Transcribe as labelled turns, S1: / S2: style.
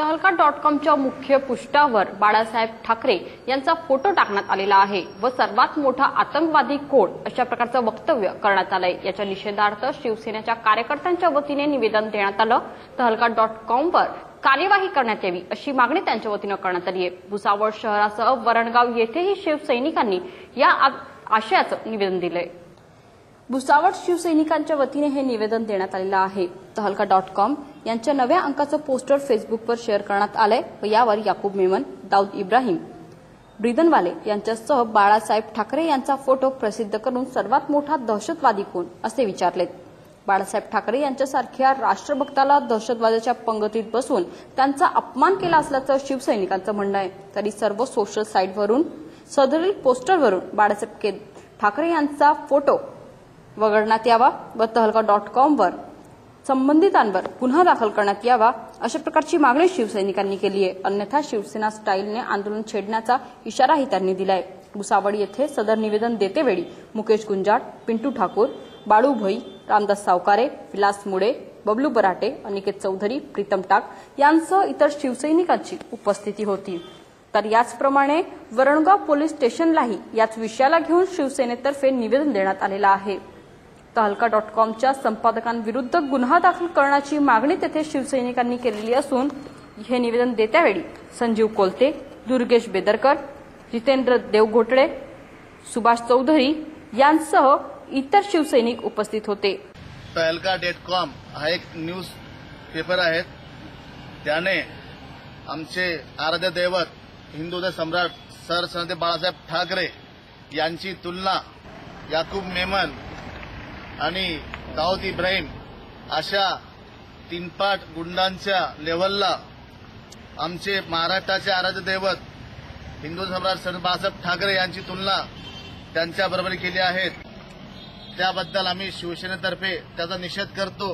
S1: तहलका डॉट कॉमच्या मुख्य पृष्ठावर बाळासाहेब ठाकरे यांचा फोटो टाकण्यात आलेला आहे व सर्वात मोठा आतंकवादी कोण अशा प्रकारचं वक्तव्य करण्यात आलंय. याच्या निषेधार्थ शिवसेनेच्या कार्यकर्त्यांच्या वतीने निवेदन देण्यात आलं. तहलका डॉट कॉमवर कार्यवाही करण्यात यावी अशी मागणी त्यांच्या वतीनं करण्यात आली आहे. भुसावळ शहरासह वरणगाव येथेही शिवसैनिकांनी या आ- आशयाचं निवेदन दिलंय. भुसावळ शिवसैनिकांच्या वतीने हे निवेदन देण्यात आलेलं आहे. तहलका डॉट कॉम यांच्या नव्या अंकाचं पोस्टर फेसबुकवर शेअर करण्यात आलंय व यावर याकूब मेमन दाऊद इब्राहिम ब्रिदनवाले यांच्यासह बाळासाहेब ठाकरे यांचा फोटो प्रसिद्ध करून सर्वात मोठा दहशतवादी कोण असे विचारलेत. बाळासाहेब ठाकरे यांच्यासारख्या राष्ट्रभक्ताला दहशतवादाच्या पंगतीत बसून त्यांचा अपमान केला असल्याचं शिवसैनिकांचं म्हणणं आहे. तरी सर्व सोशल साईटवरून सदरील पोस्टरवरून बाळासाहेब के- ठाकरे यांचा फोटो वगळण्यात यावा व तहलका डॉट कॉमवर संबंधितांवर गुन्हा दाखल करण्यात यावा अशा प्रकारची मागणी शिवसैनिकांनी केली आहे अन्यथा शिवसेना स्टाईलने आंदोलन छेडण्याचा इशाराही त्यांनी दिलाय. भुसावळ येथे सदर निवेदन देतेवेळी मुकेश गुंजाट पिंटू ठाकूर बाळू भोई रामदास सावकारे विलास मुडे बबलू बराटे अनिकेत चौधरी प्रीतम टाक यांसह इतर शिवसैनिकांची उपस्थिती होती. तर याचप्रमाणे वरणगाव पोलीस स्टेशनलाही याच विषयाला घेऊन शिवसेनेतर्फे निवेदन देण्यात आलेलं आहे. तहलका डॉट कॉमच्या संपादकांविरुद्ध गुन्हा दाखल करण्याची मागणी तेथे शिवसैनिकांनी केलेली असून हे निवेदन देत्यावेळी संजीव कोलते दुर्गेश बेदरकर जितेंद्र देवघोटळे सुभाष चौधरी यांसह इतर शिवसैनिक उपस्थित होते.
S2: तहलका डॉट कॉम हा एक न्यूज पेपर आहे. त्याने आमचे आराध्य दैवत हिंदूचे सम्राट सरसनदे बाळासाहेब ठाकरे यांची तुलना याकूब मेमन आणि दाऊद इब्राहिम अशा तीनपाट गुंडांच्या लेवलला आमचे महाराष्ट्राचे आराध्य दैवत हिंदू सम्राट सर बाळासाहेब ठाकरे यांची तुलना त्यांच्याबरोबर केली आहे त्याबद्दल आम्ही शिवसेनेतर्फे त्याचा निषेध करतो.